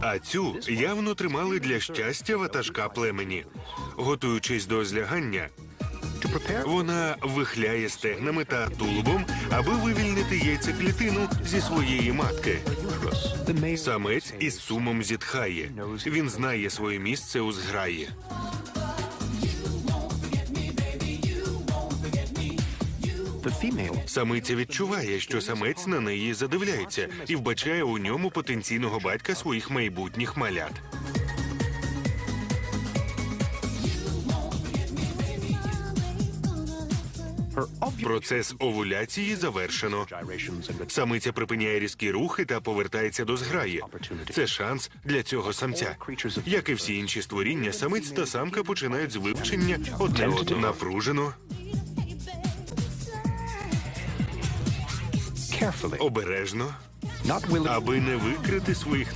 А цю явно тримали для щастя ватажка племені. Готуючись до злягання, вона вихляє стегнами та тулубом, аби вивільнити яйцеклітину зі своєї матки. Самець із сумом зітхає. Він знає своє місце у зграї. Самиця відчуває, що самець на неї задивляється і вбачає у ньому потенційного батька своїх майбутніх малят. Процес овуляції завершено. Самиця припиняє різкі рухи та повертається до зграї. Це шанс для цього самця. Як і всі інші створіння, самець та самка починають з вивчення одне одного напружено, обережно, аби не викрити своїх